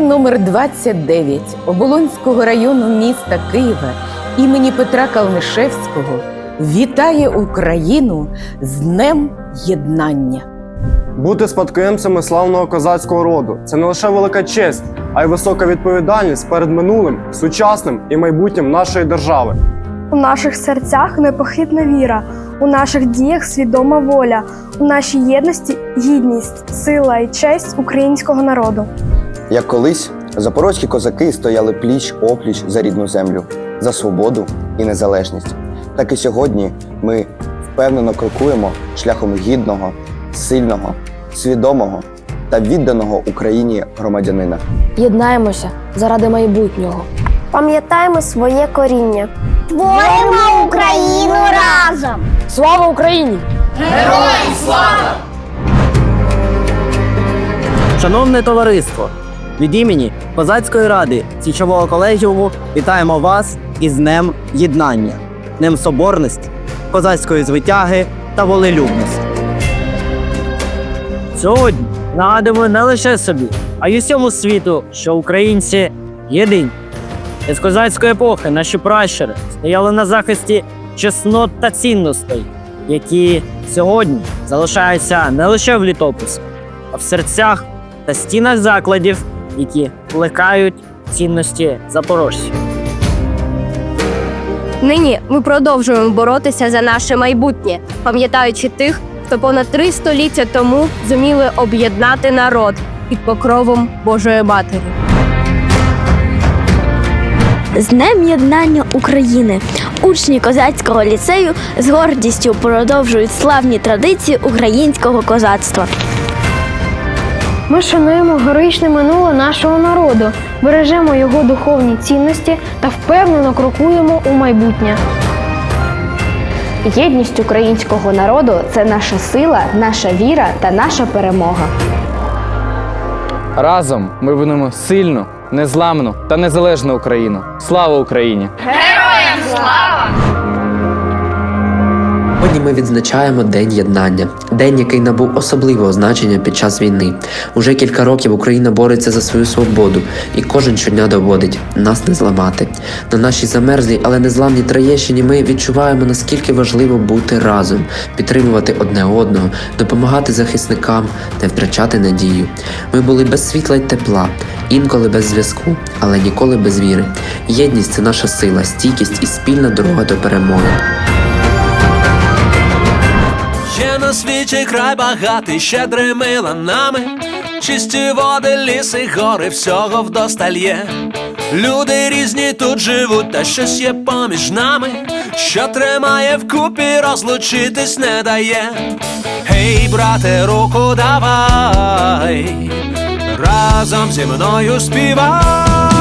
номер 29 Оболонського району міста Києва імені Петра Калнишевського вітає Україну з Днем Єднання. Бути спадкоємцями славного козацького роду це не лише велика честь, а й висока відповідальність перед минулим, сучасним і майбутнім нашої держави. У наших серцях непохитна віра, у наших діях свідома воля, у нашій єдності гідність, сила і честь українського народу. Як колись запорозькі козаки стояли пліч опліч за рідну землю, за свободу і незалежність. Так і сьогодні ми впевнено крокуємо шляхом гідного, сильного, свідомого та відданого Україні громадянина. Єднаємося заради майбутнього. Пам'ятаємо своє коріння. Творимо Україну разом! Слава Україні! Шановне товариство, від імені Козацької ради Січового колегіуму вітаємо вас із Днем Єднання, Днем Соборності, козацької звитяги та волелюбності. Сьогодні нагадуємо не лише собі, а й усьому світу, що українці єдині. Із козацької епохи наші пращури стояли на захисті чеснот та цінностей, які сьогодні залишаються не лише в літописі, а в серцях та стінах закладів, які плекають цінності запорожців. Нині ми продовжуємо боротися за наше майбутнє, пам'ятаючи тих, хто понад три століття тому зуміли об'єднати народ під покровом Божої Матері. З Днем Єднання України учні козацького ліцею з гордістю продовжують славні традиції українського козацтва. Ми шануємо героїчне минуле нашого народу, бережемо його духовні цінності та впевнено крокуємо у майбутнє. Єдність українського народу це наша сила, наша віра та наша перемога. Разом ми будемо сильну, незламну та незалежну Україну. Слава Україні! Сьогодні ми відзначаємо День єднання, день, який набув особливого значення під час війни. Уже кілька років Україна бореться за свою свободу, і кожен щодня доводить нас не зламати. На нашій замерзлій, але незламній Троєщині ми відчуваємо наскільки важливо бути разом, підтримувати одне одного, допомагати захисникам, не втрачати надію. Ми були без світла й тепла, інколи без зв'язку, але ніколи без віри. Єдність це наша сила, стійкість і спільна дорога до перемоги. Ще на світі край багатий, щедрими ланами, чисті води, ліси, гори, всього вдосталь є. Люди різні тут живуть, та щось є поміж нами, що тримає вкупі, розлучитись не дає. Гей, брате, руку давай, разом зі мною співай.